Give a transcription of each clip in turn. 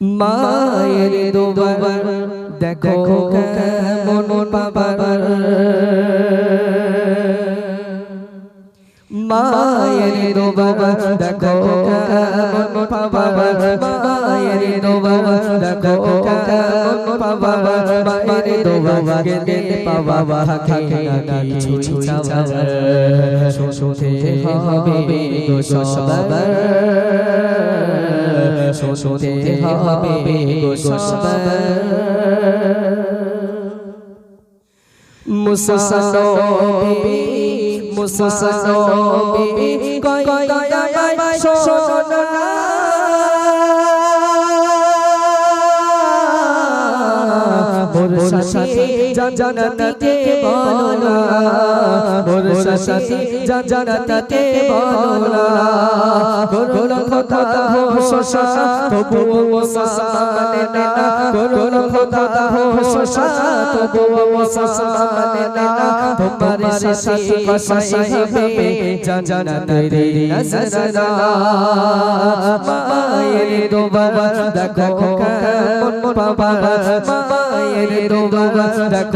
মায়ের দোবার দেখো কেমন বাবার মায়ের দোবার দেখো কেমন বাবার মায়ের দোবার দেখো কেমন বাবার মায়ের দোবার গেলে পাবা থাকে না কিছু চাওয়া শুনতে হবে গো সবার। শুনতে হবে গো মুসানবী মুসানবী কয় জানাতে বলো মোর সাথে জানাতে বলো গোল কথা হো শশা তবু মুসা মানে না। গোল কথা হো শশা তবু মুসা মানে না। তোমার সাথে কসাই হবে জানাতে রে নজরা মায়ের দোবার। দেখো কেমন বাবা মায়ের দোবা দেখো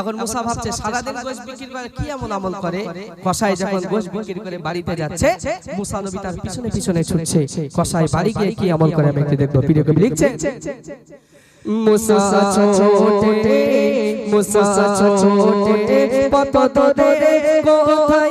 এখন মুসা ভাবছে সারাদিন গোশ বিক্রি করে কি এমন আমল করে? কসাই যখন গোশ বিক্রি করে বাড়িতে যাচ্ছে মুসা নবী তার পিছনে পিছনে ছুটছে। কসাই বাড়ি গিয়ে কি আমল করে আমি একটু দেখব প্রিয় কবি লিখছে? মুসা ছোটে মুসা ছোটে পত তোরে কোথায়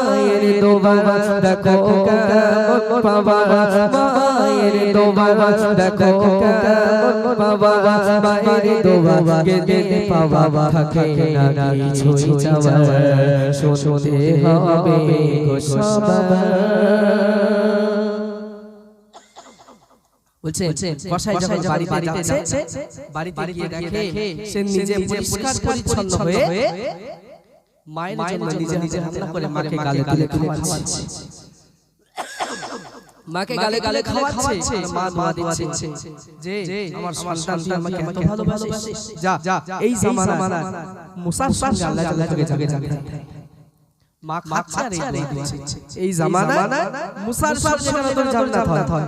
মায়ের দোবা দেখো কেমন বাবা মায়ের দোবা দেখো কেমন বাবা মায়ের দোবা গেতে পাওয়া থাকে না কিছু চাওয়া শুনতে হবে গো বলছে কসাই যখন বাড়িতে যাচ্ছে বাড়িতে গিয়ে দেখে সে নিজে পরিষ্কার পরিচ্ছন্ন হয়ে মায়ের জন্য নিজে নিজে রান্না করে মাকে গালে গালে তুলে মাকে গালে গালে খাওয়াচ্ছে। মা দোয়া দিচ্ছে। যে আমার সন্তানটি আমাকে এত ভালোবাসে যা যা এই জামানা মুসার সঙ্গে আল্লাহ আল্লাহ তোকে জাগে জাগে মা খাচ্ছে আর এই জামানা মুসার সঙ্গে তোর জান্নাত হয়।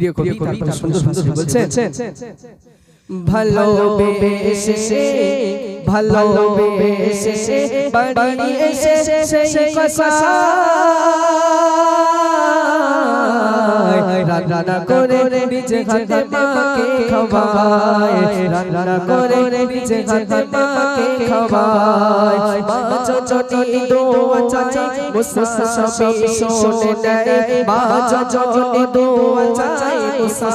প্রিয় কবি তারপর সুন্দর সুন্দর বলছেন। ভালোবেসে ভালোবেসে বাড়ি এসে সেই রান্না করে নিজে হাতে মাকে খাওয়ায়। রান্না করে নিজে হাতে মাকে খাওয়ায়। মা চচনি দোয়া চাই মুসা সবই শোনে নেয়। মা চচনি দোয়া চাই মুসা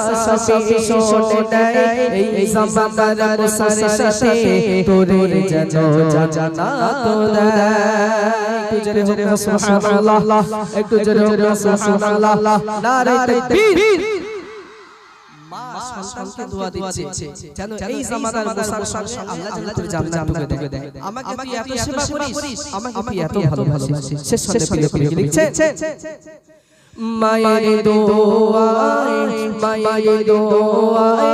সবই শোনে নেয়। এই জামানার মুসার সাথে তোরে যেন জানা তো দেয়। একটু জোরে জোরে সুবহানাল্লাহ। একটু জোরে জোরে সুবহানাল্লাহ। নারে তাকবীর। মা সন্তানকে দোয়া দিচ্ছে যেন এই জামানার মুসার আল্লাহ যেন তোর জান্নাতকে দেয়। আমাকে তুই এত সেবা করিস আমাকে তুই এত ভালোবাসিস। শেষ সন্ধ্যে প্রিয় প্রিয় লিখছে মায়ের দোয়ায় মায়ের দোয়ায়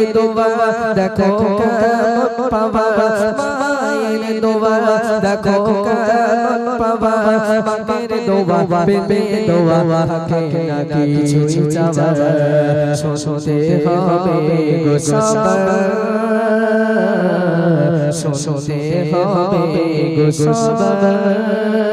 মায়ের দোয়া দেখো কেমন পাওয়া মায়ের দোয়া দেখো কেমন পাওয়া মায়ের দোয়া পেপে দোয়া থাকে না কিছু চাওয়া শুনতে হবে গো সবার। শুনতে হবে গো সবার।